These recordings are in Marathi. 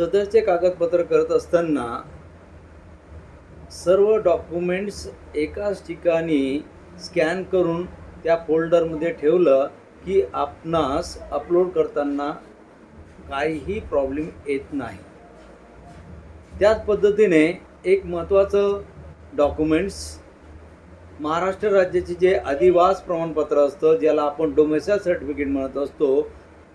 सदरचे कागदपत्र करत असताना सर्व डॉक्युमेंट्स एकाच ठिकाणी स्कॅन करून त्या फोल्डरमध्ये ठेवलं की आपणास अपलोड करताना काहीही प्रॉब्लेम येत नाही. त्याच पद्धतीने एक महत्त्वाचं डॉक्युमेंट्स महाराष्ट्र राज्याचे जे अधिवास प्रमाणपत्र असतं ज्याला आपण डोमेसाईल सर्टिफिकेट म्हणत असतो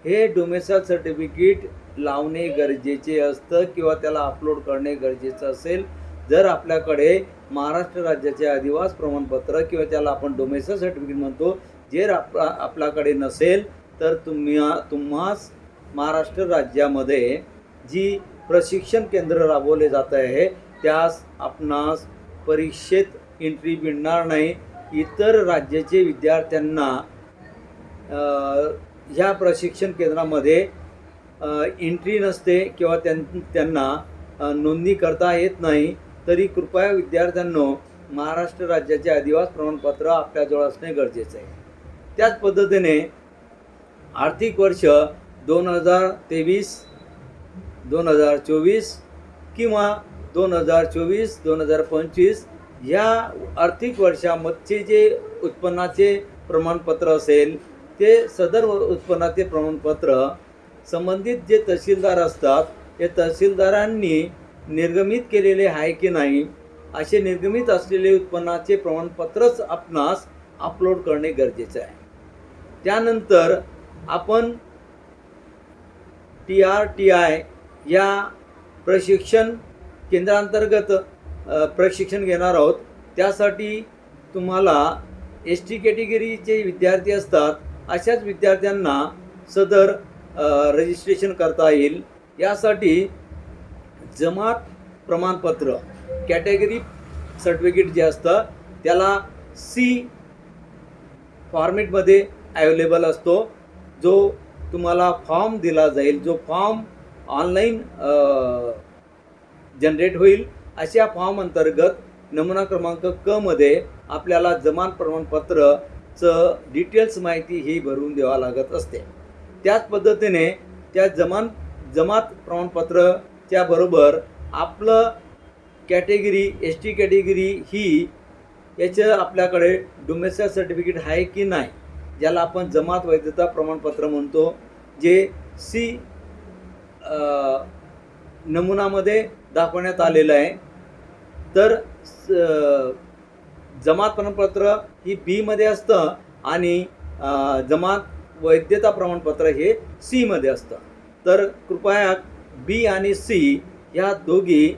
हे डोमेसाईल सर्टिफिकेट लावणे गरजेचे असतं किंवा त्याला अपलोड करणे गरजेचं असेल. जर आपल्याकडे महाराष्ट्र राज्याचे अधिवास प्रमाणपत्र किंवा त्याला आपण डोमेसल सर्टिफिकेट म्हणतो जर आपला आपल्याकडे नसेल तर तुम्ही तुम्हास महाराष्ट्र राज्यामध्ये जी प्रशिक्षण केंद्र राबवले जात आहे त्यास आपणास परीक्षेत एंट्री मिळणार नाही. इतर राज्याचे विद्यार्थ्यांना ह्या प्रशिक्षण केंद्रामध्ये एंट्री नसते किंवा त्यां त्यांना नोंदणी करता येत नाही तरी कृपया विद्यार्थ्यांनो महाराष्ट्र राज्याचे आदिवास प्रमाणपत्र आपल्याजवळ असणे गरजेचं आहे. त्याच पद्धतीने आर्थिक वर्ष दोन हजार तेवीस दोन हजार चोवीस किंवा दोन हजार चोवीस दोन हजार पंचवीस ह्या आर्थिक वर्षामधचे जे उत्पन्नाचे प्रमाणपत्र असेल ते सदर उत्पन्नाचे प्रमाणपत्र संबंधित जे तहसीलदार असतात ते तहसीलदारांनी निर्गमित केलेले आहे की नाही असे निर्गमित असलेले उत्पन्नाचे प्रमाणपत्रच आपणास अपलोड करणे गरजेचं आहे. त्यानंतर आपण टी आर टी आय या प्रशिक्षण केंद्रांतर्गत प्रशिक्षण घेणार आहोत. त्यासाठी तुम्हाला एस टी कॅटेगरीचे विद्यार्थी असतात अशाच विद्यार्थ्यांना सदर रजिस्ट्रेशन करता येईल. यासाठी जमात प्रमाणपत्र कॅटेगरी सर्टिफिकेट जे असतं त्याला सी फॉर्मेटमध्ये अवेलेबल असतो. जो तुम्हाला फॉर्म दिला जाईल जो फॉर्म ऑनलाईन जनरेट होईल अशा फॉर्म अंतर्गत नमुना क्रमांक क मध्ये आपल्याला जमान चं डिटेल्स माहिती ही भरून द्यावा लागत असते. त्याच पद्धतीने त्या जमान जमात प्रमाणपत्रच्या बरोबर आपलं कॅटेगरी एस टी कॅटेगरी ही याचं आपल्याकडे डोमेस्टिक सर्टिफिकेट आहे की नाही ज्याला आपण जमात वैधता प्रमाणपत्र म्हणतो जे सी नमुनामध्ये दाखवण्यात आलेलं आहे. तर स- जमात प्रमाणपत्र ही बीमध्ये असतं आणि जमात वैद्यता प्रमाणपत्र हे सीमध्ये असतं. तर कृपया बी आणि सी ह्या दोघी